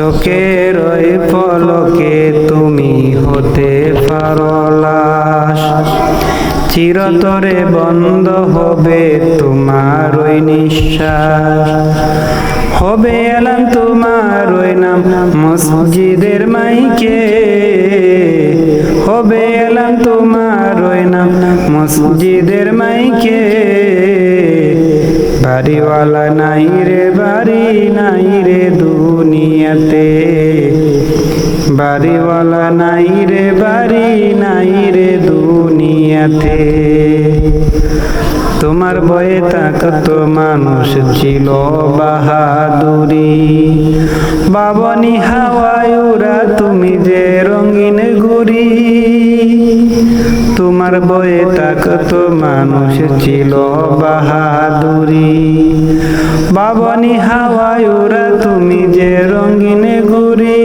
চোখের পলকে তুমি হতে পারো লাশ। চিরতরে বন্ধ হবে তোমার ওই নিঃশ্বাস। হবে এলাম তোমার ওই নাম মসজিদের মাইকে। হবে এলাম তোমার ওই নাম মসজিদের মাইকে। বাড়িওয়ালা নাই রে, বাড়ি নাই রে দুনিয়াতে। বাড়িওয়ালা নাই রে, বাড়ি নাই রে দুনিয়াতে। তোমার বয়ে তাকত মানুষ ছিল বাহাদুরি। বাবনি হাওয়ায়ুরা তুমি যে রঙিন ঘুরি তোমার বয়ে তাকত মানুষ ছিল বাহাদুরি। বাবনি হাওয়ায়ুরা তুমি যে রঙিন ঘুরি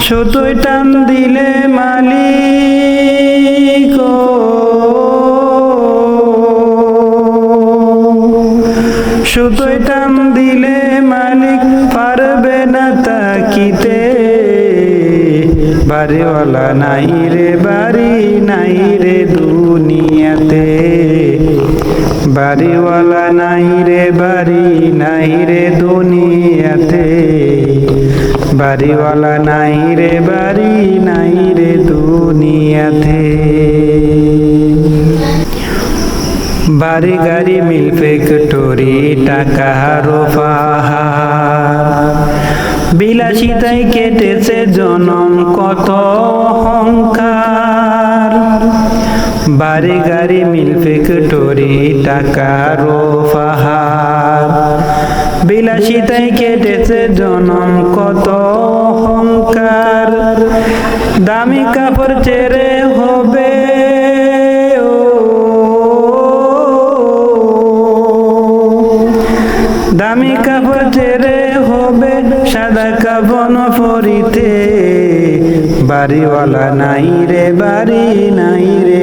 সুতোয় টান দিলে মালিক ও, সুতোয় টান দিলে মালিক পারবে না তাকিতে। বাড়িওয়ালা নাই রে বাড়ি নাই রে দুনিয়াতে। বাড়িওয়ালা নাই রে, বাড়ি নাই রে দুনিয়াতে। বাড়িওয়ালা নাই রে, বাড়ি নাই রে দুনিয়াতে। বাড়ি গাড়ি মিল ফ্যাক্টরি, টাকা রোফাহার বিলাসিতাই কেটেছে জনম কত অহংকার। বাড়ি গাড়ি মিল ফ্যাক্টরি টাকা, রোফাহার। বিলাসিতাই কেটেছে জনম, কত অহংকার। দামি কাপড় চেরে হবে দামি কাপড় চেরে হবে, সাদা কাবন পরিতে। বাড়িওয়ালা নাই রে, বাড়ি নাই রে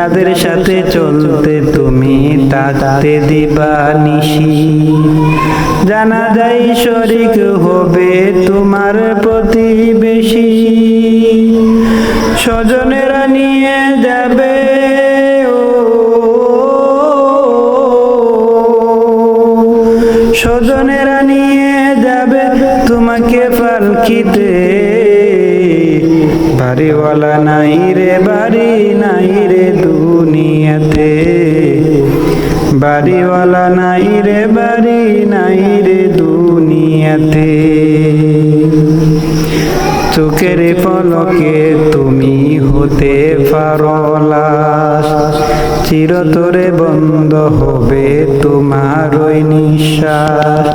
যাদের সাথে চলতে তুমি তাতে দিবা নিশি। জানা যায় শরিক হবে তোমার প্রতিবেশী। স্বজনেরা নিয়ে যাবে স্বজনেরা নিয়ে যাবে তোমাকে পালকিতে। বাড়িওয়ালা নাই রে, বাড়ি নাই রে দুনিয়াতে। বাড়িওয়ালা নাই রে, বাড়ি নাই রে দুনিয়াতে। চোখের পলকে তুমি হতে পারো লাশ। চিরতরে বন্ধ হবে তোমার ওই নিঃশ্বাস।